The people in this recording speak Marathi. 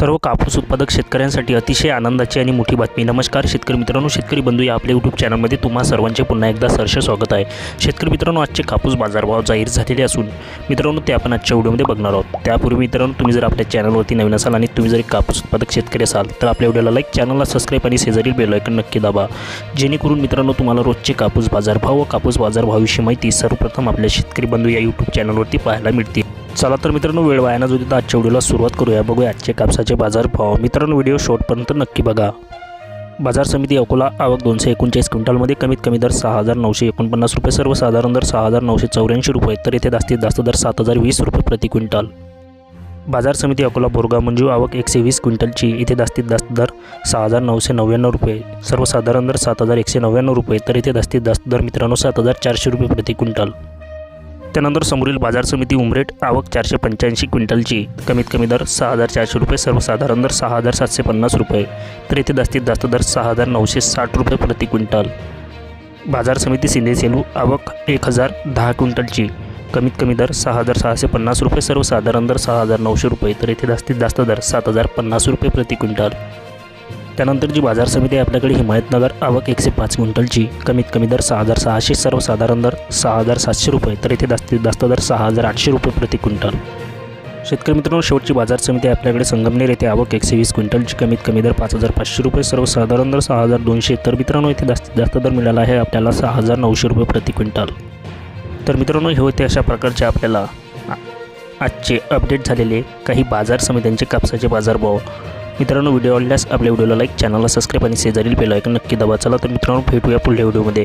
सर्व कापूस उत्पादक शेतकऱ्यांसाठी अतिशय आनंदाची आणि मोठी बातमी. नमस्कार शेतकरी मित्रांनो शेतकरी बंधू या आपल्या यूट्यूब चॅनलमध्ये तुम्हा सर्वांचे पुन्हा एकदा सहर्ष स्वागत आहे. शेतकरी मित्रांनो आजचे कापूस बाजारभाव जाहीर झालेले असून मित्रांनो ते आपण आजच्या व्हिडिओमध्ये बघणार आहोत. त्यापूर्वी मित्रांनो तुम्ही जर आपल्या चॅनलवरती नवीन असाल आणि तुम्ही जर एक कापूस उत्पादक शेतकरी असाल तर आपल्या व्हिडिओला लाईक चॅनलला सबस्क्राईब आणि शेजारील बेलायकन नक्की दाबा. जेणेकरून मित्रांनो तुम्हाला रोजचे कापूस बाजारभाव व कापूस बाजारभावाविषयी माहिती सर्वप्रथम आपल्या शेतकरी बंधू या यूट्यूब चॅनलवरती पाहायला मिळते चला तर मित्रांनो वेळ वाया न जो आजच्या व्हिडिओला सुरुवात करूया. बघूया आजचे कापसाचे बाजार भाव मित्रांनो व्हिडिओ शॉर्टपर्यंत नक्की बघा. बाजार समिती अकोला आवक दोनशे एकोणचाळीस क्विंटलमध्ये कमीत कमी दर सहा हजार नऊशे एकोणपन्नास रुपये सर्वसाधारण दर सहा हजार नऊशे चौऱ्याऐंशी रुपये तर येथे जास्तीत जास्त दर सात हजार वीस रुपये प्रति क्विंटल. बाजार समिती अकोला बोरगाव मंजू आवक एकशे वीस क्विंटलची इथे जास्तीत जास्त दर सहा हजार नऊशे नव्याण्णव रुपये सर्वसाधारण दर सात हजार एकशे नव्याण्णव रुपये तर इथे जास्तीत जास्त दर मित्रांनो सात हजार चारशे रुपये प्रति क्विंटल. त्यानंतर समोरील बाजार समिती उमरेट आवक चारशे पंच्याऐंशी क्विंटलची. कमीत कमी दर सहा हजार चारशे रुपये सर्वसाधारण दर सहा हजार सातशे पन्नास रुपये. तर येथे जास्तीत जास्त दर सहा हजार नऊशे साठ रुपये प्रति क्विंटल. बाजार समिती सिंधे सेलू आवक एक हजार दहा क्विंटलची. कमीत कमी दर सहा हजार सहाशे पन्नास रुपये सर्वसाधारण दर सहा हजार नऊशे रुपये. तर येथे जास्तीत जास्त दर सात हजार पन्नास रुपये प्रति क्विंटल. त्यानंतर जी बाजार समिती आहे आपल्याकडे हिमायतनगर आवक एकशे पाच क्विंटलची कमीत कमी दर सहा हजार सहाशे सर्वसाधारण दर सहा हजार सातशे रुपये तर इथे जास्तीत जास्त दर सहा हजार आठशे रुपये प्रति क्विंटल. शेतकरी मित्रांनो शेवटची बाजार समिती आहे आपल्याकडे संगमनेर येथे आवक एकशे वीस क्विंटलची कमीत कमी दर पाच हजार पाचशे रुपये सर्वसाधारण दर सहा हजार दोनशे तर मित्रांनो इथे जास्तीत जास्त दर मिळाला आहे आपल्याला सहा हजार नऊशे रुपये प्रति क्विंटल. तर मित्रांनो हे होते अशा प्रकारचे आपल्याला आजचे अपडेट झालेले काही बाजार समित्यांचे कापसाचे बाजारभाव. मित्रांनो व्हिडिओ आवडल्यास आपल्या व्हिडिओला लाईक चॅनलला सबस्क्राईब आणि शेजारील बेल ऐकून नक्की दबा. चला तर मित्रांनो भेटूया पुढल्या व्हिडिओमध्ये.